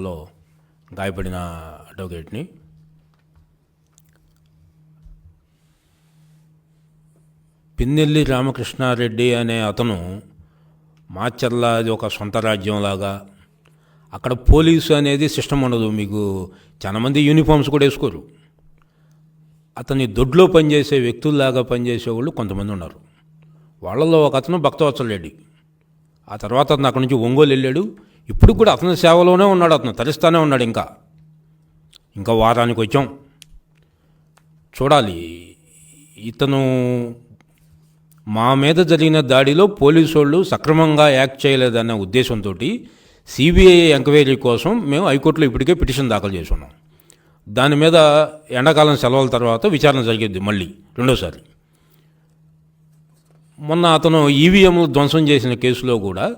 ఘటనలో గాయపడిన అడ్వకేట్ని. పిన్నెల్లి రామకృష్ణారెడ్డి అనే అతను మాచర్ల అది ఒక సొంత రాజ్యంలాగా అక్కడ పోలీసు అనేది సిస్టమ్ ఉండదు మీకు చాలామంది యూనిఫామ్స్ కూడా వేసుకోరు. అతని దొడ్లో పనిచేసే వ్యక్తుల్లాగా పనిచేసే వాళ్ళు కొంతమంది ఉన్నారు. వాళ్ళలో ఒక అతను భక్తవత్సల రెడ్డి. ఆ తర్వాత అతను అక్కడి నుంచి ఒంగోలు వెళ్ళాడు. ఇప్పుడు కూడా అతని సేవలోనే ఉన్నాడు అతను తరిస్తానే ఉన్నాడు ఇంకా. ఇంకా వారానికి వచ్చాం. చూడాలి. ఇతను మా మీద జరిగిన దాడిలో పోలీసు వాళ్ళు సక్రమంగా యాక్ట్ చేయలేదనే ఉద్దేశంతో సిబిఐ ఎంక్వైరీ కోసం మేము హైకోర్టులో ఇప్పటికే పిటిషన్ దాఖలు చేసుకున్నాం దాని మీద ఎండాకాలం సెలవుల తర్వాత విచారణ జరిగింది మళ్ళీ రెండోసారి. మొన్న అతను ఈవీఎంలు ధ్వంసం చేసిన కేసులో కూడా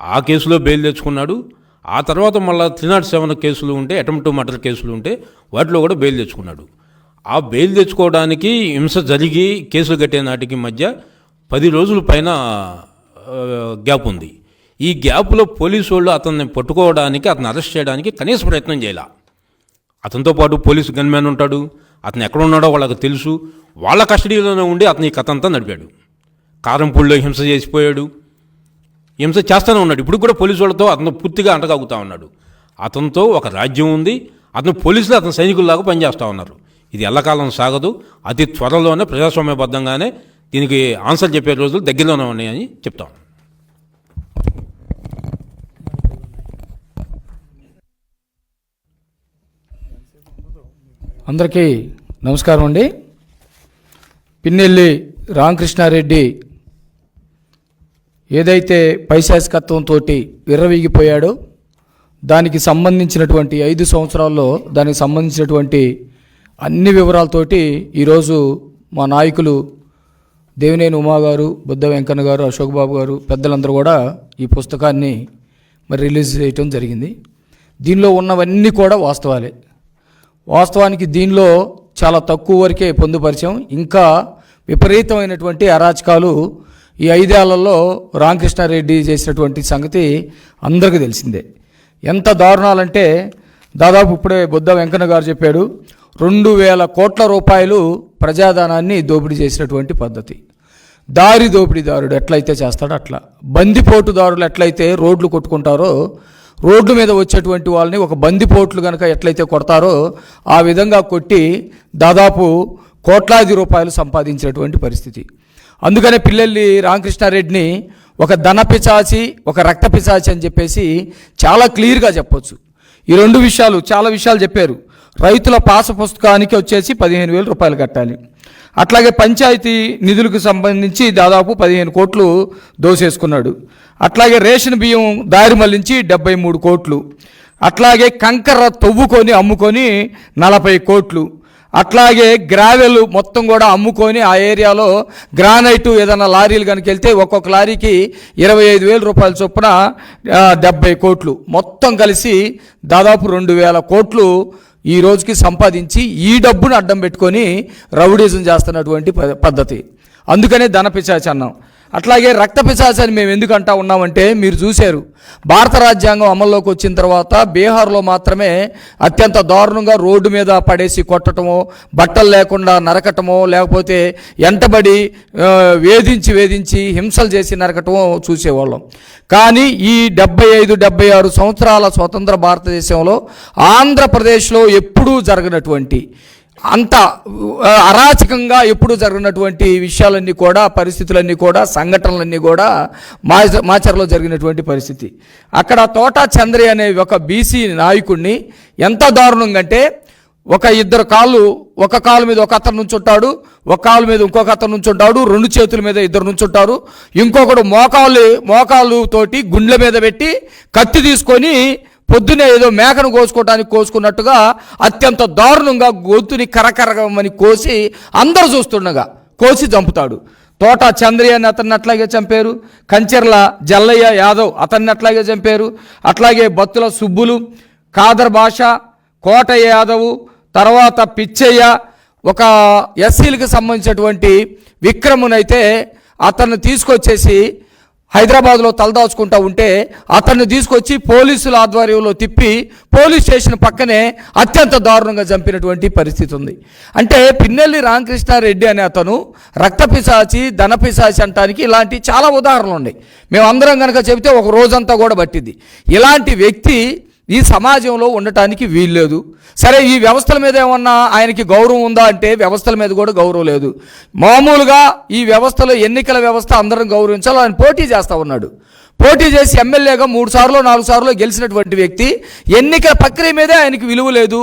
ఆ కేసులో బెయిల్ తెచ్చుకున్నాడు. ఆ తర్వాత మళ్ళీ త్రీ నాట్ సెవెన్ కేసులు ఉంటే అటెంప్ట్ మర్డర్ కేసులు ఉంటే వాటిలో కూడా బెయిల్ తెచ్చుకున్నాడు. ఆ బెయిల్ తెచ్చుకోవడానికి హింస జరిగి కేసులు కట్టే నాటికి మధ్య పది రోజుల పైన గ్యాప్ ఉంది. ఈ గ్యాప్లో పోలీసు వాళ్ళు అతన్ని పట్టుకోవడానికి అతను అరెస్ట్ చేయడానికి కనీస ప్రయత్నం చేయాల. అతనితో పాటు పోలీసు గన్మ్యాన్ ఉంటాడు. అతను ఎక్కడ ఉన్నాడో వాళ్ళకి తెలుసు. వాళ్ళ కస్టడీలోనే ఉండి అతని కథ అంతా నడిపాడు. కారంపూడిలో హింస చేసిపోయాడు. హింస చేస్తూనే ఉన్నాడు. ఇప్పుడు కూడా పోలీసు వాళ్ళతో అతను పూర్తిగా అంటగాగుతూ ఉన్నాడు. అతనితో ఒక రాజ్యం ఉంది. అతను పోలీసులు అతను సైనికుల్లాగా పనిచేస్తూ ఉన్నారు. ఇది ఎల్లకాలం సాగదు. అతి త్వరలోనే ప్రజాస్వామ్యబద్ధంగానే దీనికి ఆన్సర్ చెప్పే రోజులు దగ్గరలోనే ఉన్నాయని చెప్తాం అందరికీ నమస్కారం అండి. పిన్నెల్లి రామకృష్ణారెడ్డి ఏదైతే పైశాసికత్వంతో విర్రవీగిపోయాడో దానికి సంబంధించినటువంటి ఐదు సంవత్సరాల్లో దానికి సంబంధించినటువంటి అన్ని వివరాలతోటి ఈరోజు మా నాయకులు దేవినేని ఉమా గారు బుద్ధ వెంకన్న గారు అశోక్ బాబు గారు పెద్దలందరూ కూడా ఈ పుస్తకాన్ని మరి రిలీజ్ చేయటం జరిగింది. దీనిలో ఉన్నవన్నీ కూడా వాస్తవాలే. వాస్తవానికి దీనిలో చాలా తక్కువ వరకే పొందుపరిచాం. ఇంకా విపరీతమైనటువంటి అరాచకాలు ఈ ఐదేళ్ళలో రామకృష్ణారెడ్డి చేసినటువంటి సంగతి అందరికీ తెలిసిందే. ఎంత దారుణాలంటే దాదాపు ఇప్పుడే బుద్ధ వెంకన్న గారు చెప్పాడు రెండు వేల కోట్ల రూపాయలు ప్రజాధనాన్ని దోపిడీ చేసినటువంటి పద్ధతి. దారి దోపిడీదారుడు ఎట్లయితే చేస్తాడో అట్లా. బందిపోటుదారులు ఎట్లయితే రోడ్లు కొట్టుకుంటారో రోడ్డు మీద వచ్చేటువంటి వాళ్ళని ఒక బందిపోట్లు కనుక ఎట్లయితే కొడతారో ఆ విధంగా కొట్టి దాదాపు కోట్లాది రూపాయలు సంపాదించినటువంటి పరిస్థితి. అందుకనే పిల్లల్ని రామకృష్ణారెడ్డిని ఒక ధన పిచాచి ఒక రక్త పిచాచి అని చెప్పేసి చాలా క్లియర్గా చెప్పొచ్చు. ఈ రెండు విషయాలు చాలా విషయాలు చెప్పారు. రైతుల పాస పుస్తకానికి వచ్చేసి పదిహేను వేల రూపాయలు కట్టాలి. అట్లాగే పంచాయతీ నిధులకు సంబంధించి దాదాపు పదిహేను కోట్లు దోసేసుకున్నాడు. అట్లాగే రేషన్ బియ్యం దారి మళ్ళించి డెబ్బై మూడు కోట్లు. అట్లాగే కంకర తవ్వుకొని అమ్ముకొని నలభై కోట్లు. అట్లాగే గ్రావెల్ మొత్తం కూడా అమ్ముకొని ఆ ఏరియాలో గ్రానైట్ ఏదైనా లారీలు కనుక వెళ్తే ఒక్కొక్క లారీకి ఇరవై ఐదు వేల రూపాయల చొప్పున డెబ్బై కోట్లు. మొత్తం కలిసి దాదాపు రెండు వేల కోట్లు ఈ రోజుకి సంపాదించి ఈ డబ్బును అడ్డం పెట్టుకొని రౌడీజం చేస్తున్నటువంటి ప- పద్ధతి. అందుకనే ధన పిశాచి అన్నాం అట్లాగే రక్త పిశాచి మేము ఎందుకు అంటా ఉన్నామంటే మీరు చూశారు. భారత రాజ్యాంగం అమల్లోకి వచ్చిన తర్వాత బీహార్లో మాత్రమే అత్యంత దారుణంగా రోడ్డు మీద పడేసి కొట్టటమో బట్టలు లేకుండా నరకటమో లేకపోతే ఎంటబడి వేధించి వేధించి హింసలు చేసి నరకటమో చూసేవాళ్ళం. కానీ ఈ డెబ్బై ఐదు డెబ్బై ఆరు సంవత్సరాల స్వతంత్ర భారతదేశంలో ఆంధ్రప్రదేశ్లో ఎప్పుడూ జరగనటువంటి అంత అరాచకంగా ఎప్పుడు జరిగినటువంటి విషయాలన్నీ కూడా పరిస్థితులన్నీ కూడా సంఘటనలన్నీ కూడా మా మాచర్లో జరిగినటువంటి పరిస్థితి. అక్కడ తోట చంద్రి అనే ఒక బీసీ నాయకుడిని ఎంత దారుణంగా అంటే ఒక ఇద్దరు కాళ్ళు ఒక కాలు మీద ఒక అతను నుంచుంటాడు ఒక కాలు మీద ఇంకొక అతను నుంచుంటాడు రెండు చేతుల మీద ఇద్దరు నుంచుంటారు. ఇంకొకడు మోకాలు మోకాలు తోటి గుండెల మీద పెట్టి కత్తి తీసుకొని పొద్దునే ఏదో మేకను కోసుకోవడానికి కోసుకున్నట్టుగా అత్యంత దారుణంగా గొంతుని కరకరగమని కోసి అందరూ చూస్తుండగా కోసి చంపుతాడు. తోట చంద్రయ్య అని అతన్ని అట్లాగే చంపారు. కంచెర్ల జల్లయ్య యాదవ్ అతన్ని అట్లాగే చంపారు. అట్లాగే బత్తుల సుబ్బులు కాదర్ భాష కోటయ్య యాదవ్ తర్వాత పిచ్చయ్య ఒక ఎస్సీలకు సంబంధించినటువంటి విక్రమునైతే అతన్ని తీసుకొచ్చేసి హైదరాబాద్లో తలదాచుకుంటూ ఉంటే అతన్ని తీసుకొచ్చి పోలీసుల ఆధ్వర్యంలో తిప్పి పోలీస్ స్టేషన్ పక్కనే అత్యంత దారుణంగా చంపినటువంటి పరిస్థితి ఉంది. అంటే పిన్నెల్లి రామకృష్ణారెడ్డి అనే అతను రక్త పిశాచి ధన పిశాచి అంటానికి ఇలాంటి చాలా ఉదాహరణలు ఉన్నాయి. మేమందరం కనుక చెబితే ఒక రోజంతా కూడా పట్టింది ఇలాంటి వ్యక్తి ఈ సమాజంలో ఉండటానికి వీల్లేదు. సరే ఈ వ్యవస్థల మీద ఏమన్నా ఆయనకి గౌరవం ఉందా అంటే వ్యవస్థల మీద కూడా గౌరవం లేదు. మామూలుగా ఈ వ్యవస్థలో ఎన్నికల వ్యవస్థ అందరం గౌరవించాలి ఆయన పోటీ చేస్తూ ఉన్నాడు. పోటీ చేసి ఎమ్మెల్యేగా మూడు సార్లు నాలుగు సార్లు గెలిచినటువంటి వ్యక్తి ఎన్నికల ప్రక్రియ మీదే ఆయనకి విలువ లేదు.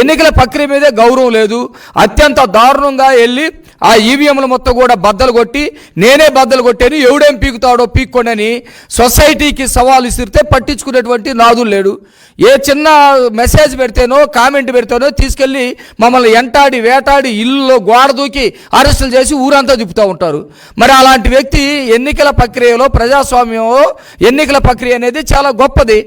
ఎన్నికల ప్రక్రియ మీదే గౌరవం లేదు. అత్యంత దారుణంగా వెళ్ళి ఆ ఈవీఎంలు మొత్తం కూడా బద్దలు కొట్టి నేనే బద్దలు కొట్టాను ఎవడేం పీకుతాడో పీక్కోనని సొసైటీకి సవాలు ఇసిరితే పట్టించుకునేటువంటి నాదులు లేడు. ఏ చిన్న మెసేజ్ పెడితేనో కామెంట్ పెడితేనో తీసుకెళ్ళి మమ్మల్ని ఎంటాడి వేటాడి ఇల్లులో గోడ దూకి అరెస్టులు చేసి ఊరంతా తిప్పుతూ ఉంటారు. మరి అలాంటి వ్యక్తి ఎన్నికల ప్రక్రియలో ప్రజాస్వామ్యంలో ఎన్నికల ప్రక్రియ అనేది చాలా గొప్పది.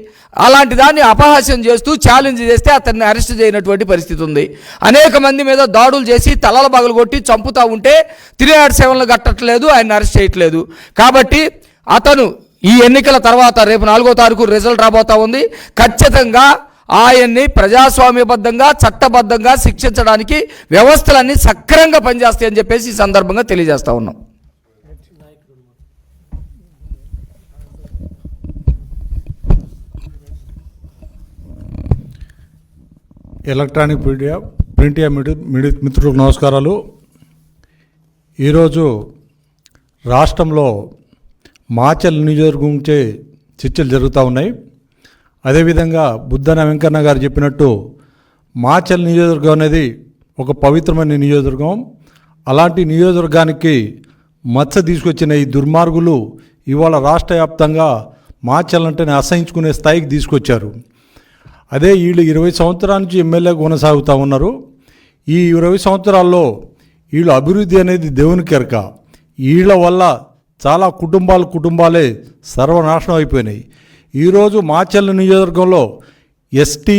అలాంటి దాన్ని అపహాస్యం చేస్తూ ఛాలెంజ్ చేస్తే అతన్ని అరెస్ట్ చేయనటువంటి పరిస్థితి ఉంది. అనేక మంది మీద దాడులు చేసి తలల బగలు కొట్టి చంపుతూ ఉంటే త్రీ నాట్ సెవెన్లు కట్టట్లేదు ఆయన అరెస్ట్ చేయట్లేదు. కాబట్టి అతను ఈ ఎన్నికల తర్వాత రేపు నాలుగో తారీఖు రిజల్ట్ రాబోతా ఉంది. ఖచ్చితంగా ఆయన్ని ప్రజాస్వామ్యబద్ధంగా చట్టబద్ధంగా శిక్షించడానికి వ్యవస్థలన్నీ సక్రమంగా పనిచేస్తాయని చెప్పేసి ఈ సందర్భంగా తెలియజేస్తా ఉన్నాం. ఎలక్ట్రానిక్ మీడియా ప్రింట్ మీడియా మిత్రులకు నమస్కారాలు. ఈరోజు రాష్ట్రంలో మాచల్ నియోజకవర్గంచే చర్చలు జరుగుతూ ఉన్నాయి. అదేవిధంగా బుద్ధన వెంకన్న గారు చెప్పినట్టు మాచల్ నియోజకవర్గం అనేది ఒక పవిత్రమైన నియోజకవర్గం. అలాంటి నియోజకవర్గానికి మచ్చ తీసుకొచ్చిన ఈ దుర్మార్గులు ఇవాళ రాష్ట్ర వ్యాప్తంగా మాచల్ అంటేనే అసహించుకునే స్థాయికి తీసుకొచ్చారు. అదే వీళ్ళు ఇరవై సంవత్సరాల నుంచి ఎమ్మెల్యే కొనసాగుతూ ఉన్నారు. ఈ ఇరవై సంవత్సరాల్లో వీళ్ళు అభివృద్ధి అనేది దేవుని కెరక. వీళ్ళ వల్ల చాలా కుటుంబాలు కుటుంబాలే సర్వనాశనం అయిపోయినాయి. ఈరోజు మాచెల్ల నియోజకవర్గంలో ఎస్టీ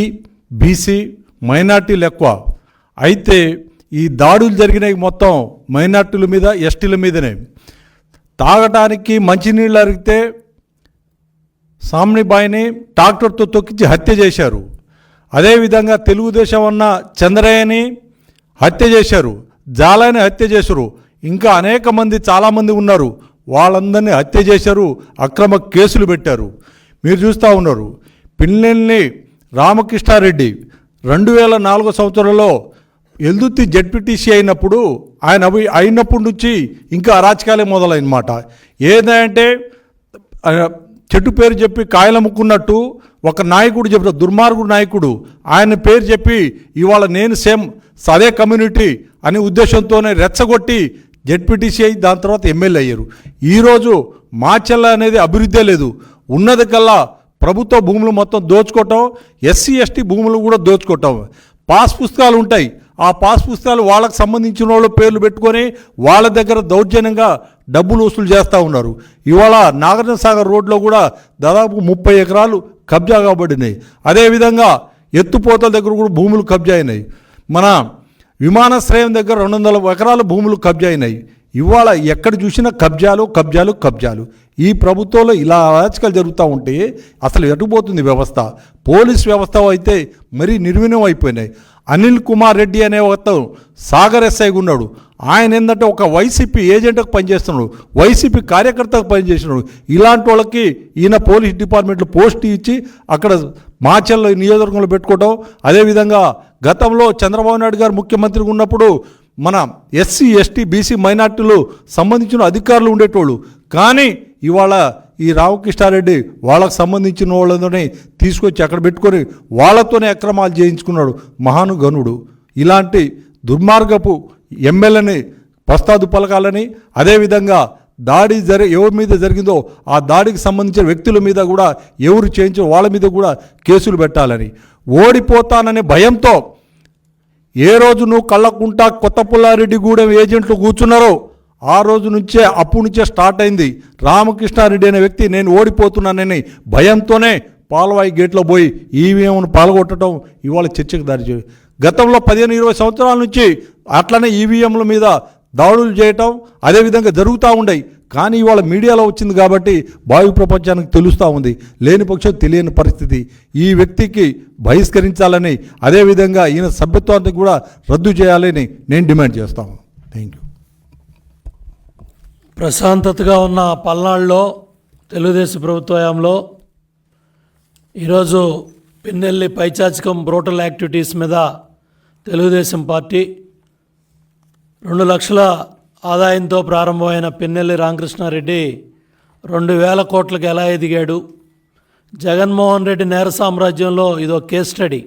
బీసీ మైనార్టీలు ఎక్కువ. అయితే ఈ దాడులు జరిగినవి మొత్తం మైనార్టీల మీద ఎస్టీల మీదనే. తాగటానికి మంచినీళ్ళు అరిగితే సామ్నిబాయిని ట్రాక్టర్తో తొక్కించి హత్య చేశారు. అదేవిధంగా తెలుగుదేశం ఉన్న చంద్రయ్యని హత్య చేశారు. జాలని హత్య చేశారు. ఇంకా అనేక మంది చాలామంది ఉన్నారు. వాళ్ళందరినీ హత్య చేశారు. అక్రమ కేసులు పెట్టారు. మీరు చూస్తూ ఉన్నారు. పిల్లల్ని రామకృష్ణారెడ్డి రెండు వేల నాలుగో సంవత్సరంలో ఎల్దుత్తి జడ్పీటీసీ అయినప్పుడు ఆయన అవి అయినప్పటి నుంచి ఇంకా అరాచకాలే మొదలైనమాట. ఏదంటే చెట్టు పేరు చెప్పి కాయలమ్ముకున్నట్టు ఒక నాయకుడు చెప్పిన దుర్మార్గుడు నాయకుడు ఆయన పేరు చెప్పి ఇవాళ నేను సేమ్ అదే కమ్యూనిటీ అనే ఉద్దేశంతోనే రెచ్చగొట్టి జెడ్పీటీసీ అయ్యి దాని తర్వాత ఎమ్మెల్యే అయ్యారు. ఈరోజు మాచెల్ల అనేది అభివృద్ధే లేదు. ఉన్నది కల్లా ప్రభుత్వ భూములు మొత్తం దోచుకోవటం ఎస్సీ ఎస్టీ భూములు కూడా దోచుకోవటం. పాస్ పుస్తకాలు ఉంటాయి. ఆ పాస్ పుస్తకాలు వాళ్ళకి సంబంధించిన వాళ్ళు పేర్లు పెట్టుకొని వాళ్ళ దగ్గర దౌర్జన్యంగా డబ్బులు వసూలు చేస్తూ ఉన్నారు. ఇవాళ నాగార్జున సాగర్ రోడ్లో కూడా దాదాపు ముప్పై ఎకరాలు కబ్జా కాబడినాయి. అదేవిధంగా ఎత్తుపోతల దగ్గర కూడా భూములు కబ్జా అయినాయి. మన విమానాశ్రయం దగ్గర రెండు వందల ఎకరాల భూములు కబ్జా అయినాయి. ఇవాళ ఎక్కడ చూసినా కబ్జాలు కబ్జాలు కబ్జాలు. ఈ ప్రభుత్వంలో ఇలా అరాచకాలు జరుగుతూ ఉంటే అసలు ఎటుపోతుంది వ్యవస్థ? పోలీస్ వ్యవస్థ అయితే మరీ నిర్వీణం అయిపోయినాయి. అనిల్ కుమార్ రెడ్డి అనే ఒక సాగర్ ఎస్ఐగా ఉన్నాడు. ఆయన ఏంటంటే ఒక వైసీపీ ఏజెంట్కి పనిచేస్తున్నాడు. వైసీపీ కార్యకర్తకు పనిచేస్తున్నాడు. ఇలాంటి వాళ్ళకి ఈయన పోలీస్ డిపార్ట్మెంట్లో పోస్ట్ ఇచ్చి అక్కడ మాచల్ నియోజకవర్గంలో పెట్టుకోవటం. అదేవిధంగా గతంలో చంద్రబాబు నాయుడు గారు ముఖ్యమంత్రిగా ఉన్నప్పుడు మన ఎస్సీ ఎస్టీ బీసీ మైనార్టీలు సంబంధించిన అధికారులు ఉండేటోళ్ళు. కానీ ఇవాళ ఈ రామకృష్ణారెడ్డి వాళ్ళకు సంబంధించిన వాళ్ళతోనే తీసుకొచ్చి అక్కడ పెట్టుకొని వాళ్ళతోనే అక్రమాలు చేయించుకున్నాడు మహానుగనుడు ఇలాంటి దుర్మార్గపు ఎమ్మెల్యేని ప్రస్తాదు పలకాలని అదేవిధంగా దాడి జరి ఎవరి మీద జరిగిందో ఆ దాడికి సంబంధించిన వ్యక్తుల మీద కూడా ఎవరు చేయించో వాళ్ళ మీద కూడా కేసులు పెట్టాలని. ఓడిపోతాననే భయంతో ఏ రోజు నువ్వు కళ్ళకుంటా కొత్త పుల్లారెడ్డి గూడెం ఏజెంట్లు కూర్చున్నారో ఆ రోజు నుంచే అప్పుడు నుంచే స్టార్ట్ అయింది. రామకృష్ణారెడ్డి అనే వ్యక్తి నేను ఓడిపోతున్నానని భయంతోనే పాలవాయి గేట్లో పోయి ఈవీఎంను పాల్గొట్టడం ఇవాళ చర్చకు దారి గతంలో పదిహేను ఇరవై సంవత్సరాల నుంచి అట్లనే ఈవీఎంల మీద దాడులు చేయటం అదేవిధంగా జరుగుతూ ఉండయి. కానీ ఇవాళ మీడియాలో వచ్చింది కాబట్టి భావి ప్రపంచానికి తెలుస్తూ ఉంది. లేని పక్షం తెలియని పరిస్థితి. ఈ వ్యక్తికి బహిష్కరించాలని అదేవిధంగా ఈయన సభ్యత్వాన్ని కూడా రద్దు చేయాలని నేను డిమాండ్ చేస్తాను థ్యాంక్ యూ ప్రశాంతతగా ఉన్న పల్నాడులో తెలుగుదేశం ప్రభుత్వంలో ఈరోజు పిన్నెల్లి పైచాచికం బ్రోటల్ యాక్టివిటీస్ మీద తెలుగుదేశం పార్టీ రెండు లక్షల ఆదాయంతో ప్రారంభమైన పిన్నెల్లి రామకృష్ణారెడ్డి రెండు వేల కోట్లకు ఎలా ఎదిగాడు? జగన్మోహన్ రెడ్డి నేర సామ్రాజ్యంలో ఇదో కేస్ స్టడీ.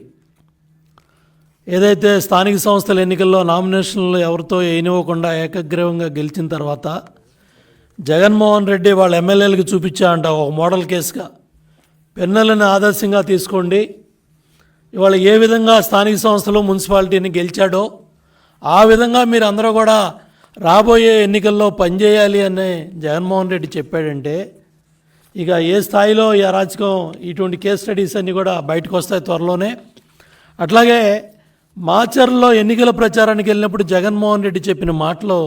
ఏదైతే స్థానిక సంస్థల ఎన్నికల్లో నామినేషన్లు ఎవరితో వేయనివ్వకుండా ఏకగ్రీవంగా గెలిచిన తర్వాత జగన్మోహన్ రెడ్డి వాళ్ళ ఎమ్మెల్యేలకు చూపించా అంట ఒక మోడల్ కేసుగా. పెన్నెలను ఆదర్శంగా తీసుకోండి. ఇవాళ ఏ విధంగా స్థానిక సంస్థలు మున్సిపాలిటీని గెలిచాడో ఆ విధంగా మీరు అందరూ కూడా రాబోయే ఎన్నికల్లో పనిచేయాలి అని జగన్మోహన్ రెడ్డి చెప్పాడంటే ఇక ఏ స్థాయిలో ఈ అరాచకం ఇటువంటి కేస్ స్టడీస్ అన్నీ కూడా బయటకు వస్తాయి త్వరలోనే. అట్లాగే మాచర్లో ఎన్నికల ప్రచారానికి వెళ్ళినప్పుడు జగన్మోహన్ రెడ్డి చెప్పిన మాటలో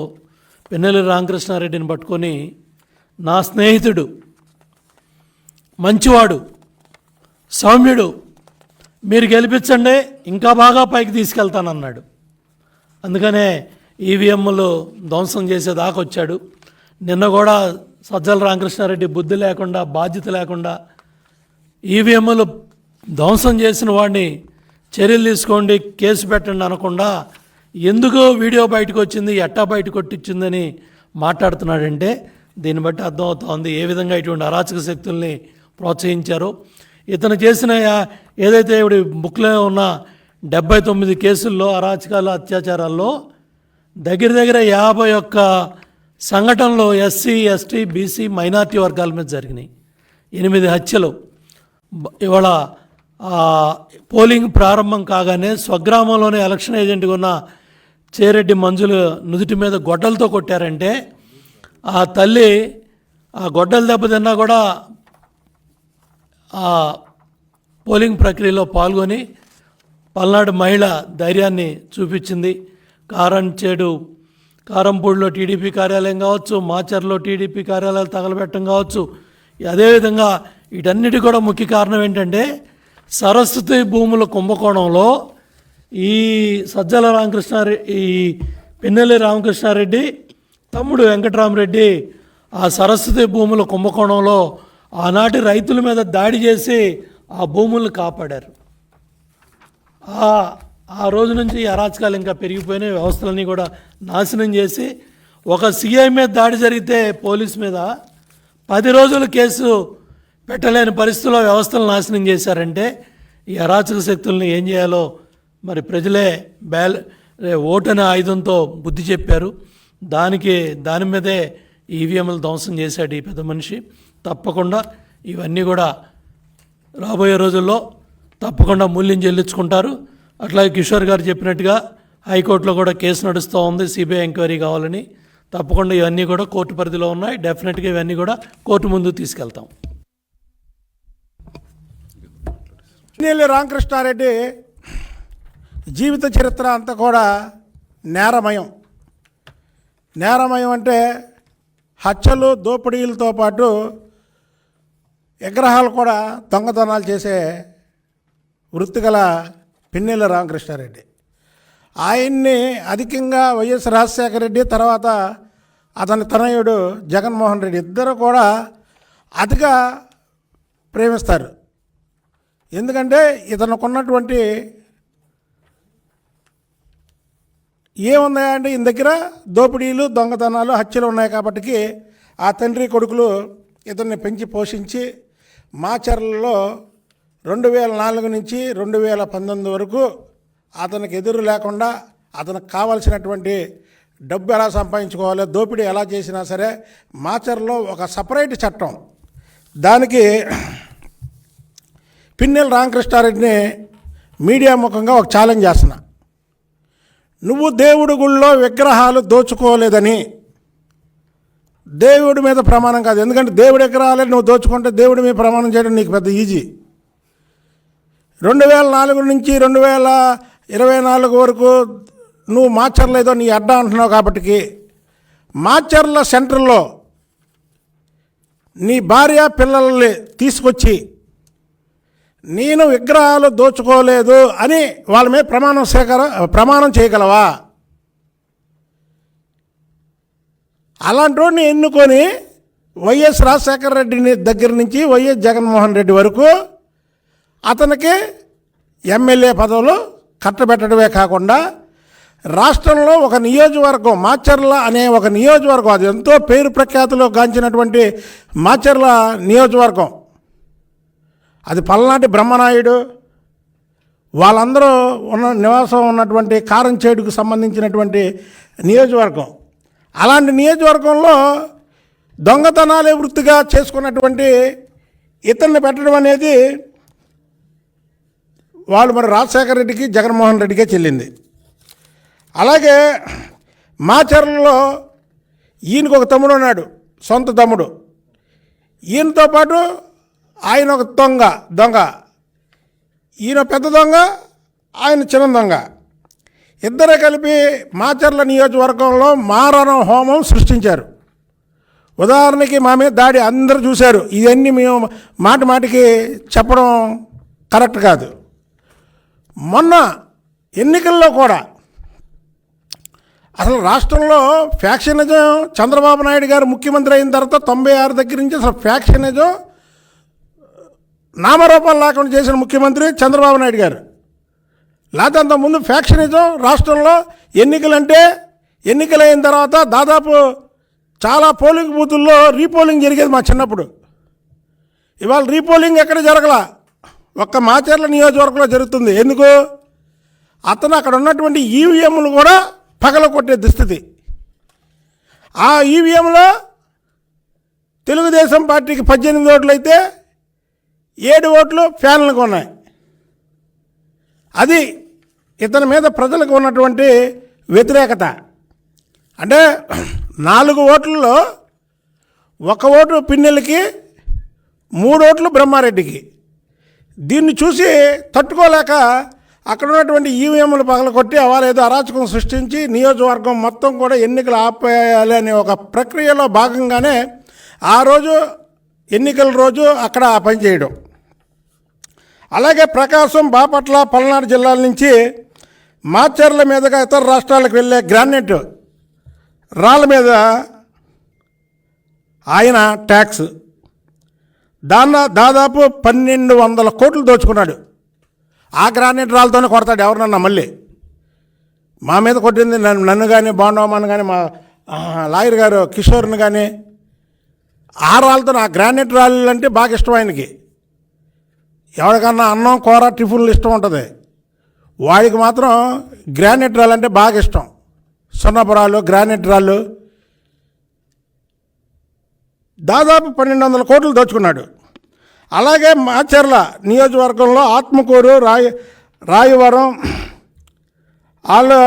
పెన్నెల్లి రామకృష్ణారెడ్డిని పట్టుకొని నా స్నేహితుడు మంచివాడు సౌమ్యుడు మీరు గెలిపించండి ఇంకా బాగా పైకి తీసుకెళ్తానన్నాడు. అందుకనే ఈవీఎంలు ధ్వంసం చేసేదాకా వచ్చాడు. నిన్న కూడా సజ్జల రామకృష్ణారెడ్డి బుద్ధి లేకుండా బాధ్యత లేకుండా ఈవీఎంలు ధ్వంసం చేసిన వాడిని చర్యలు తీసుకోండి కేసు పెట్టండి అనకుండా ఎందుకో వీడియో బయటకు వచ్చింది ఎట్టా బయటకు కొట్టించిందని మాట్లాడుతున్నాడంటే దీన్ని బట్టి అర్థమవుతోంది ఏ విధంగా ఇటువంటి అరాచక శక్తుల్ని ప్రోత్సహించారో. ఇతను చేసిన ఏదైతే ఇప్పుడు బుక్లో ఉన్న డెబ్బై తొమ్మిది కేసుల్లో అరాచకాల అత్యాచారాల్లో దగ్గర దగ్గర యాభై ఒక్క సంఘటనలు ఎస్సీ ఎస్టీ బీసీ మైనార్టీ వర్గాల మీద జరిగినాయి. ఎనిమిది హత్యలు. ఇవాళ పోలింగ్ ప్రారంభం కాగానే స్వగ్రామంలోనే ఎలక్షన్ ఏజెంట్గా ఉన్న చేరెడ్డి మంజులు నుదుటి మీద గొడ్డలతో కొట్టారంటే ఆ తల్లి ఆ గొడ్డలు దెబ్బతిన్నా కూడా ఆ పోలింగ్ ప్రక్రియలో పాల్గొని పల్నాడు మహిళ ధైర్యాన్ని చూపించింది. కారంచేడు కారంపూడిలో టీడీపీ కార్యాలయం కావచ్చు మాచర్లో టీడీపీ కార్యాలయాలు తగలబెట్టడం కావచ్చు అదేవిధంగా వీటన్నిటి కూడా ముఖ్య కారణం ఏంటంటే సరస్వతి భూముల కుంభకోణంలో ఈ సజ్జల రామకృష్ణారెడ్డి ఈ పిన్నెల్లి రామకృష్ణారెడ్డి తమ్ముడు వెంకటరామరెడ్డి ఆ సరస్వతి భూముల కుంభకోణంలో ఆనాటి రైతుల మీద దాడి చేసి ఆ భూములను కాపాడారు. ఆ ఆ రోజు నుంచి అరాచకాలు ఇంకా పెరిగిపోయినాయి. వ్యవస్థలన్నీ కూడా నాశనం చేసి ఒక సీఐ మీద దాడి జరిగితే పోలీస్ మీద పది రోజులు కేసు పెట్టలేని పరిస్థితుల్లో వ్యవస్థలు నాశనం చేశారంటే ఈ అరాచక శక్తులను ఏం చేయాలో మరి ప్రజలే బ్యాల్ ఓటు అనే ఆయుధంతో బుద్ధి చెప్పారు. దానికి దాని మీదే ఈవీఎంలు ధ్వంసం చేశాడు ఈ పెద్ద మనిషి. తప్పకుండా ఇవన్నీ కూడా రాబోయే రోజుల్లో తప్పకుండా మూల్యం చెల్లించుకుంటారు. అట్లాగే కిషోర్ గారు చెప్పినట్టుగా హైకోర్టులో కూడా కేసు నడుస్తూ ఉంది సిబిఐ ఎంక్వైరీ కావాలని. తప్పకుండా ఇవన్నీ కూడా కోర్టు పరిధిలో ఉన్నాయి. డెఫినెట్గా ఇవన్నీ కూడా కోర్టు ముందు తీసుకెళ్తాం. పిన్నెల్లి రామకృష్ణారెడ్డి జీవిత చరిత్ర అంతా కూడా నేరమయం. నేరమయం అంటే హత్యలు దోపిడీలతో పాటు విగ్రహాలు కూడా దొంగతనాలు చేసే వృత్తిగల పిన్నెల రామకృష్ణారెడ్డి. ఆయన్ని అధికంగా వైఎస్ రాజశేఖర రెడ్డి తర్వాత అతని తనయుడు జగన్మోహన్ రెడ్డి ఇద్దరు కూడా అతిగా ప్రేమిస్తారు. ఎందుకంటే ఇతనుకున్నటువంటి ఏమున్నాయా అంటే ఈయన దగ్గర దోపిడీలు దొంగతనాలు హత్యలు ఉన్నాయి కాబట్టి ఆ తండ్రి కొడుకులు ఇతన్ని పెంచి పోషించి మాచర్లలో రెండు వేల నాలుగు నుంచి రెండు వేల పంతొమ్మిది వరకు అతనికి ఎదురు లేకుండా అతనికి కావలసినటువంటి డబ్బు ఎలా సంపాదించుకోవాలి దోపిడీ ఎలా చేసినా సరే మాచర్లో ఒక సపరేట్ చట్టం. దానికి పిన్నెల రామకృష్ణారెడ్డిని మీడియా ముఖంగా ఒక ఛాలెంజ్ చేస్తున్నా. నువ్వు దేవుడి గుళ్ళో విగ్రహాలు దోచుకోలేదని. దేవుడి మీద ప్రమాణం కాదు. ఎందుకంటే దేవుడి విగ్రహాలే నువ్వు దోచుకుంటే దేవుడి మీద ప్రమాణం చేయడం నీకు పెద్ద ఈజీ. రెండు వేల నాలుగు నుంచి రెండు వేల ఇరవై నాలుగు వరకు నువ్వు మాచర్లేదో నీ అడ్డా అంటున్నావు కాబట్టి మాచర్ల సెంటర్లో నీ భార్య పిల్లల్ని తీసుకొచ్చి నేను విగ్రహాలు దోచుకోలేదు అని వాళ్ళ మీద ప్రమాణం సేకర ప్రమాణం చేయగలవా? అలాంటి వాడిని ఎన్నుకొని వైఎస్ రాజశేఖర రెడ్డిని దగ్గర నుంచి వైఎస్ జగన్మోహన్ రెడ్డి వరకు అతనికి ఎమ్మెల్యే పదవులు కట్టబెట్టడమే కాకుండా రాష్ట్రంలో ఒక నియోజకవర్గం మాచర్ల అనే ఒక నియోజకవర్గం అది ఎంతో పేరు ప్రఖ్యాతులు గాంచినటువంటి మాచర్ల నియోజకవర్గం. అది పల్నాటి బ్రహ్మనాయుడు. వాళ్ళందరూ ఉన్న నివాసం ఉన్నటువంటి కారంచేడుకు సంబంధించినటువంటి నియోజకవర్గం. అలాంటి నియోజకవర్గంలో దొంగతనాలే వృత్తిగా చేసుకున్నటువంటి ఇతన్ని పెట్టడం అనేది వాళ్ళు మరి రాజశేఖర రెడ్డికి జగన్మోహన్ రెడ్డికే చెల్లింది. అలాగే మాచర్లలో ఈయనకు ఒక తమ్ముడు ఉన్నాడు సొంత తమ్ముడు. ఈయనతో పాటు ఆయన ఒక దొంగ దొంగ. ఈయన పెద్ద దొంగ ఆయన చిన్న దొంగ. ఇద్దరే కలిపి మాచర్ల నియోజకవర్గంలో మారణ హోమం సృష్టించారు. ఉదాహరణకి మా మీద దాడి అందరూ చూశారు. ఇవన్నీ మేము మాట మాటికి చెప్పడం కరెక్ట్ కాదు. మొన్న ఎన్నికల్లో కూడా అసలు రాష్ట్రంలో ఫ్యాక్షనిజం చంద్రబాబు నాయుడు గారు ముఖ్యమంత్రి అయిన తర్వాత తొంభై ఆరు దగ్గర నుంచి అసలు ఫ్యాక్షనిజం నామరూపాలు లేకుండా చేసిన ముఖ్యమంత్రి చంద్రబాబు నాయుడు గారు. లేకపోతే అంతకుముందు ఫ్యాక్షనిజం రాష్ట్రంలో ఎన్నికలంటే ఎన్నికలైన తర్వాత దాదాపు చాలా పోలింగ్ బూతుల్లో రీపోలింగ్ జరిగేది మా చిన్నప్పుడు. ఇవాళ రీపోలింగ్ ఎక్కడ జరగలా? ఒక్క మాచర్ల నియోజకవర్గంలో జరుగుతుంది. ఎందుకు? అతను అక్కడ ఉన్నటువంటి ఈవీఎంలు కూడా పగల కొట్టే దుస్థితి. ఆ ఈవీఎంలో తెలుగుదేశం పార్టీకి పద్దెనిమిది ఓట్లు అయితే ఏడు ఓట్లు ఫ్యాన్లకు ఉన్నాయి. అది ఇతని మీద ప్రజలకు ఉన్నటువంటి వ్యతిరేకత. అంటే నాలుగు ఓట్లలో ఒక ఓటు పిన్నెలకి మూడు ఓట్లు బ్రహ్మారెడ్డికి. దీన్ని చూసి తట్టుకోలేక అక్కడ ఉన్నటువంటి ఈవీఎంలు పగలకొట్టి వాళ్ళు ఏదో అరాచకం సృష్టించి నియోజకవర్గం మొత్తం కూడా ఎన్నికలు ఆపేయాలి అనే ఒక ప్రక్రియలో భాగంగానే ఆ రోజు ఎన్నికల రోజు అక్కడ ఆ పని చేయడం. అలాగే ప్రకాశం బాపట్ల పల్నాడు జిల్లాల నుంచి మాచర్ల మీదుగా ఇతర రాష్ట్రాలకు వెళ్ళే గ్రానైట్ రాళ్ళ మీద ఆయన ట్యాక్స్. దాన్న దాదాపు పన్నెండు వందల కోట్లు దోచుకున్నాడు. ఆ గ్రానైట్ రాళ్ళతోనే కొడతాడు ఎవరినన్నా మళ్ళీ. మా మీద కొట్టింది నన్ను నన్ను కానీ బాండవమ్మని కానీ మా లాయర్ గారు కిషోర్ని కానీ ఆ రాళ్ళతో ఆ గ్రానైట్ రాళ్ళు అంటే బాగా ఇష్టం ఆయనకి. ఎవరికన్నా అన్నం కూర టిఫిన్లు ఇష్టం ఉంటుంది. వాడికి మాత్రం గ్రానైట్ రాళ్ళు అంటే బాగా ఇష్టం. సున్నపు రాళ్ళు గ్రానైట్ రాళ్ళు దాదాపు పన్నెండు వందల కోట్లు దోచుకున్నాడు. అలాగే మాచర్ల నియోజకవర్గంలో ఆత్మకూరు రాయ రాయవరం ఆలు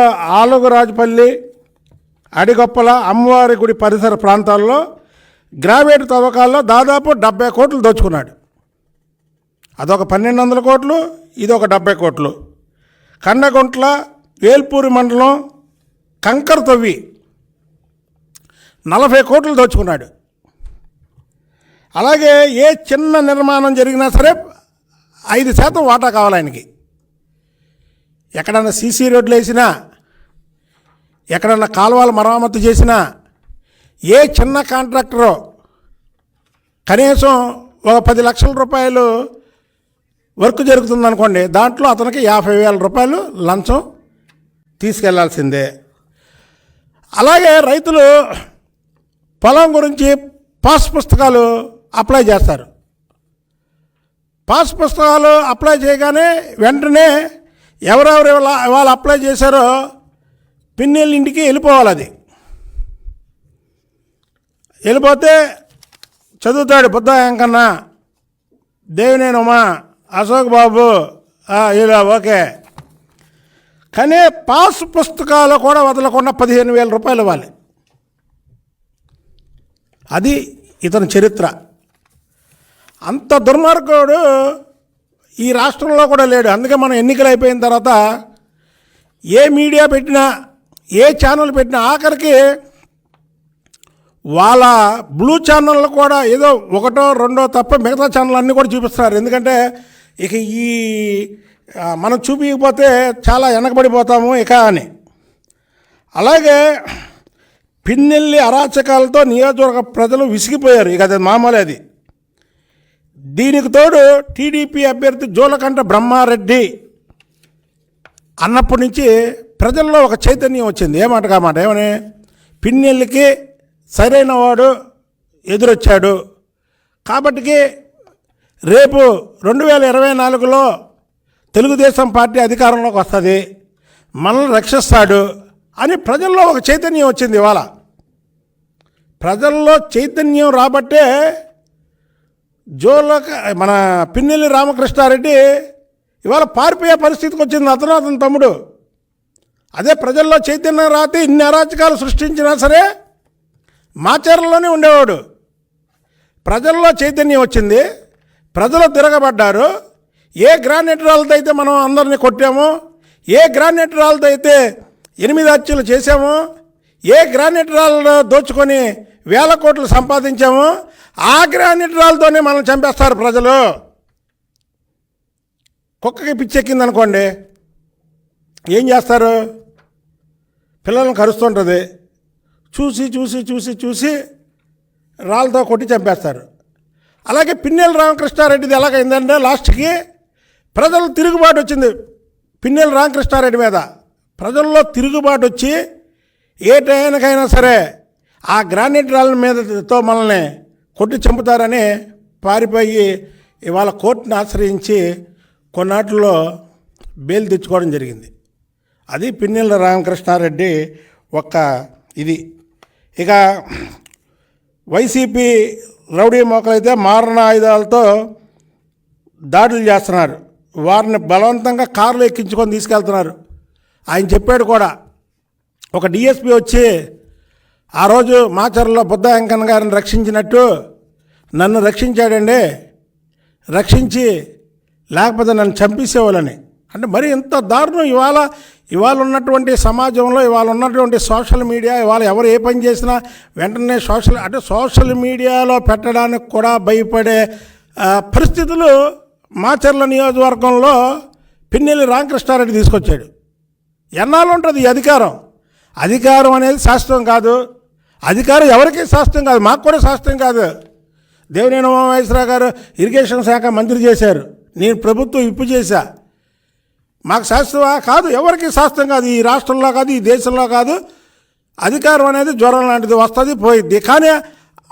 ఆలుగురాజపల్లి అడిగొప్పల అమ్మవారి గుడి పరిసర ప్రాంతాల్లో గ్రావైట్ తవ్వకాల్లో దాదాపు డెబ్బై కోట్లు దోచుకున్నాడు. అదొక పన్నెండు వందల కోట్లు ఇదొక డెబ్బై కోట్లు. కండగుంట్ల వేల్పూరి మండలం కంకర తవ్వి నలభై కోట్లు దోచుకున్నాడు. అలాగే ఏ చిన్న నిర్మాణం జరిగినా సరే ఐదు శాతం వాటా కావాలి ఆయనకి. ఎక్కడన్నా సీసీ రోడ్లు వేసినా ఎక్కడన్నా కాలువలు మరమ్మతు చేసినా ఏ చిన్న కాంట్రాక్టరు కనీసం ఒక పది లక్షల రూపాయలు వర్క్ జరుగుతుందనుకోండి దాంట్లో అతనికి యాభై వేల రూపాయలు లంచం తీసుకెళ్ళాల్సిందే. అలాగే రైతులు పొలం గురించి పాస్ పుస్తకాలు అప్లై చేస్తారు. పాస్ పుస్తకాలు అప్లై చేయగానే వెంటనే ఎవరెవరు వాళ్ళు అప్లై చేశారో పిన్నెళ్ళ ఇంటికి వెళ్ళిపోవాలి అది. వెళ్ళిపోతే చదువుతాడు బుద్ధ వెంకన్న దేవినేనమ్మా అశోక్ బాబు ఇలా ఓకే. కానీ పాస్ పుస్తకాలు కూడా వదలకుండా పదిహేను వేల రూపాయలు ఇవ్వాలి. అది ఇతని చరిత్ర. అంత దుర్మార్గుడు ఈ రాష్ట్రంలో కూడా లేడు. అందుకే మనం ఎన్నికలు అయిపోయిన తర్వాత ఏ మీడియా పెట్టినా ఏ ఛానల్ పెట్టినా ఆఖరికి వాళ్ళ బ్లూ ఛానళ్ళు కూడా ఏదో ఒకటో రెండో తప్ప మిగతా ఛానల్ అన్నీ కూడా చూపిస్తున్నారు. ఎందుకంటే ఇక ఈ మనం చూపించకపోతే చాలా వెనకబడిపోతాము ఇక అని. అలాగే పిన్నెల్లి అరాచకాలతో నియోజకవర్గ ప్రజలు విసిగిపోయారు. ఇక అది మామూలు అది. దీనికి తోడు టీడీపీ అభ్యర్థి జోలకంట బ్రహ్మారెడ్డి అన్నప్పటి నుంచి ప్రజల్లో ఒక చైతన్యం వచ్చింది. ఏమాట కామాట ఏమని? పిన్నెళ్ళకి సరైన వాడు ఎదురొచ్చాడు. కాబట్టికి రేపు రెండు వేల ఇరవై నాలుగులో తెలుగుదేశం పార్టీ అధికారంలోకి వస్తుంది. మనల్ని రక్షిస్తాడు అని ప్రజల్లో ఒక చైతన్యం వచ్చింది ఇవాళ. ప్రజల్లో చైతన్యం రాబట్టే జోలోక మన పిన్నెల్లి రామకృష్ణారెడ్డి ఇవాళ పారిపోయే పరిస్థితికి వచ్చింది అతను అతని తమ్ముడు. అదే ప్రజల్లో చైతన్యం రాతి ఇన్ని అరాచకాలు సృష్టించినా సరే మాచర్లలోనే ఉండేవాడు. ప్రజల్లో చైతన్యం వచ్చింది ప్రజలు తిరగబడ్డారు. ఏ గ్రానైట్ రాళ్ళతో అయితే మనం అందరిని కొట్టామో ఏ గ్రానైట్ రాళ్ళతో అయితే ఎనిమిది హత్యలు చేశామో ఏ గ్రానైట్ రాళ్ళు దోచుకొని వేల కోట్లు సంపాదించామో. ఆ రాళ్ళతోనే మనం చంపేస్తారు ప్రజలు. కుక్కకి పిచ్చెక్కింది అనుకోండి ఏం చేస్తారు? పిల్లలను కరుస్తుంటుంది. చూసి చూసి చూసి చూసి రాళ్ళతో కొట్టి చంపేస్తారు. అలాగే పిన్నెల రామకృష్ణారెడ్డిది ఎలాగైందంటే లాస్ట్కి ప్రజలు తిరుగుబాటు వచ్చింది. పిన్నెల రామకృష్ణారెడ్డి మీద ప్రజల్లో తిరుగుబాటు వచ్చి ఏ టైంకైనా సరే ఆ గ్రానైట్ రాళ్ళ మీదతో మనల్ని కొట్టి చంపుతారని పారిపోయి ఇవాళ కోర్టును ఆశ్రయించి కొన్నాటిలో బెయిల్ తెచ్చుకోవడం జరిగింది. అది పిన్నెల రామకృష్ణారెడ్డి ఒక్క ఇది. ఇక వైసీపీ రౌడీ మోకలైతే మారణ ఆయుధాలతో దాడులు చేస్తున్నారు. వారిని బలవంతంగా కారులో ఎక్కించుకొని తీసుకెళ్తున్నారు. ఆయన చెప్పాడు కూడా. ఒక డిఎస్పి వచ్చి ఆ రోజు మాచర్లో బుద్ధ వెంకన్న గారిని రక్షించినట్టు నన్ను రక్షించాడండి రక్షించి లేకపోతే నన్ను చంపేసేవాళ్ళని. అంటే మరి ఇంత దారుణం. ఇవాళ ఇవాళ ఉన్నటువంటి సమాజంలో ఇవాళ ఉన్నటువంటి సోషల్ మీడియా ఇవాళ ఎవరు ఏ పని చేసినా వెంటనే సోషల్ అంటే సోషల్ మీడియాలో పెట్టడానికి కూడా భయపడే పరిస్థితులు మాచర్ల నియోజకవర్గంలో పిన్నెల్లి రామకృష్ణారెడ్డి తీసుకొచ్చాడు. ఎన్నాళ్ళు ఉంటుంది అధికారం? అధికారం అనేది శాస్త్రం కాదు. అధికారం ఎవరికీ శాస్త్రం కాదు మాకు కూడా శాస్త్రం కాదు. దేవినేని ఉమామహేశ్వరరావు గారు ఇరిగేషన్ శాఖ మంత్రి చేశారు. నేను ప్రభుత్వం ఇప్పు చేశా. మాకు శాస్త్రమా కాదు ఎవరికి శాస్త్రం కాదు ఈ రాష్ట్రంలో కాదు ఈ దేశంలో కాదు. అధికారం అనేది జ్వరం లాంటిది వస్తుంది పోయిద్ది. కానీ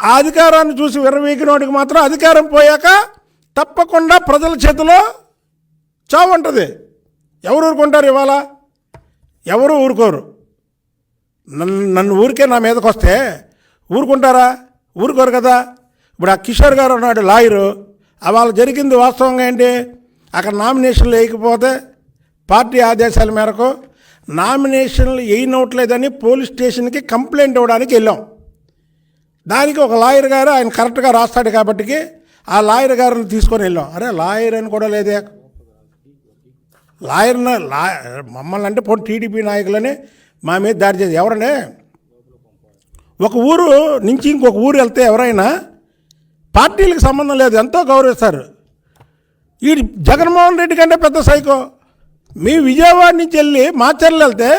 ఆ అధికారాన్ని చూసి విర్రవీకినోడికి మాత్రం అధికారం పోయాక తప్పకుండా ప్రజల చేతిలో చావు ఉంటుంది. ఎవరు ఊరుకుంటారు ఇవాళ? ఎవరు ఊరుకోరు? నన్ను నన్ను ఊరికే నా మీదకి వస్తే ఊరుకుంటారా? ఊరుకోరు కదా? ఇప్పుడు ఆ కిషోర్ గారు ఉన్నాడు లాయరు. వాళ్ళు జరిగింది వాస్తవంగా ఏంటి? అక్కడ నామినేషన్లు వేయకపోతే పార్టీ ఆదేశాల మేరకు నామినేషన్లు వేయనవట్లేదని పోలీస్ స్టేషన్కి కంప్లైంట్ ఇవ్వడానికి వెళ్ళాం. దానికి ఒక లాయర్ గారు ఆయన కరెక్ట్గా రాస్తాడు కాబట్టికి ఆ లాయర్ గారిని తీసుకొని వెళ్ళాం. అరే లాయర్ అని కూడా లేదే. లాయర్న లా మమ్మల్ని అంటే పోటీ టీడీపీ నాయకులని మా మీద దాడి చేసి ఎవరండి? ఒక ఊరు నుంచి ఇంకొక ఊరు వెళ్తే ఎవరైనా పార్టీలకు సంబంధం లేదు ఎంతో గౌరవిస్తారు. ఈ జగన్మోహన్ రెడ్డి కంటే పెద్ద సైకో. మీ విజయవాడ నుంచి వెళ్ళి మాచర్లు వెళ్తే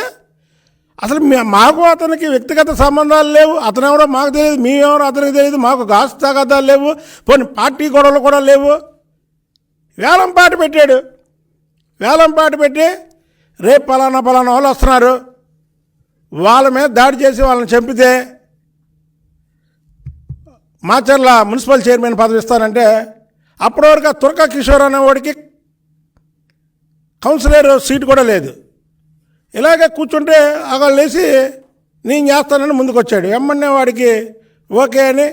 అసలు మాకు అతనికి వ్యక్తిగత సంబంధాలు లేవు అతను ఎవరో మాకు తెలియదు మేమెవరో అతనికి తెలియదు మాకు గాసు తగాదాలు లేవు పోనీ పార్టీ గొడవలు కూడా లేవు. వేలం పాట పెట్టాడు. వేలం పాట పెట్టి రేపు పలానా పలానా వాళ్ళు వస్తున్నారు. వాళ్ళ మీద దాడి చేసి వాళ్ళని చంపితే మాచర్ల మున్సిపల్ చైర్మన్ పదవి ఇస్తానంటే అప్పటి వరకు ఆ తుర్కా కిషోర్ అనేవాడికి కౌన్సిలర్ సీట్ కూడా లేదు. ఇలాగే కూర్చుంటే అక్కడ లేచి నేను చేస్తానని ముందుకొచ్చాడు. ఎమ్మన్నే వాడికి ఓకే అని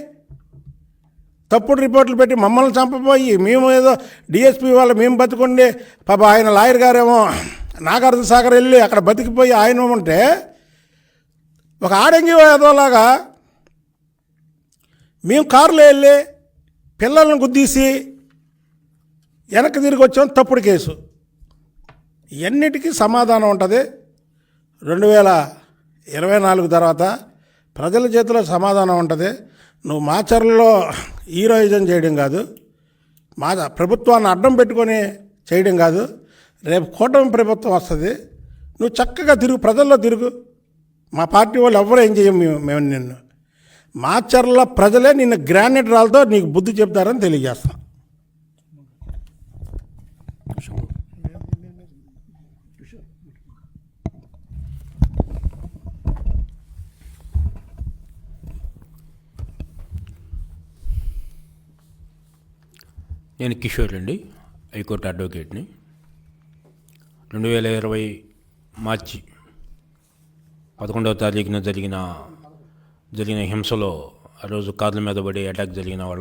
తప్పుడు రిపోర్ట్లు పెట్టి మమ్మల్ని చంపబోయి మేము ఏదో డిఎస్పీ వాళ్ళు మేము బతుకుండి పాప ఆయన లాయర్ గారేమో నాగార్జున సాగర్ వెళ్ళి అక్కడ బతికిపోయి ఆయన ఉంటే ఒక ఆడంగి ఏదోలాగా మేము కారులో వెళ్ళి పిల్లల్ని గుద్దీసి వెనక్కి తిరిగి వచ్చాం తప్పుడు కేసు. ఎన్నిటికీ సమాధానం ఉంటుంది? రెండు వేల ఇరవై నాలుగు తర్వాత ప్రజల చేతిలో సమాధానం ఉంటుంది. నువ్వు మాచర్లలో హీరోయిజం చేయడం కాదు మా ప్రభుత్వాన్ని అడ్డం పెట్టుకొని చేయడం కాదు. రేపు కూటమి ప్రభుత్వం వస్తుంది. నువ్వు చక్కగా తిరుగు ప్రజల్లో తిరుగు. మా పార్టీ వాళ్ళు ఎవరు ఏం చేయం మేము మేము నిన్ను. మాచర్ల ప్రజలే నిన్ను గ్రానైట్ రాళ్ళతో నీకు బుద్ధి చెప్తారని తెలియజేస్తాం. నేను కిషోర్ అండి హైకోర్టు అడ్వకేట్ని. రెండు వేల ఇరవై మార్చి పదకొండవ తారీఖున జరిగిన జరిగిన హింసలో ఆ రోజు కార్ల మీద పడి అటాక్ జరిగిన వాళ్ళ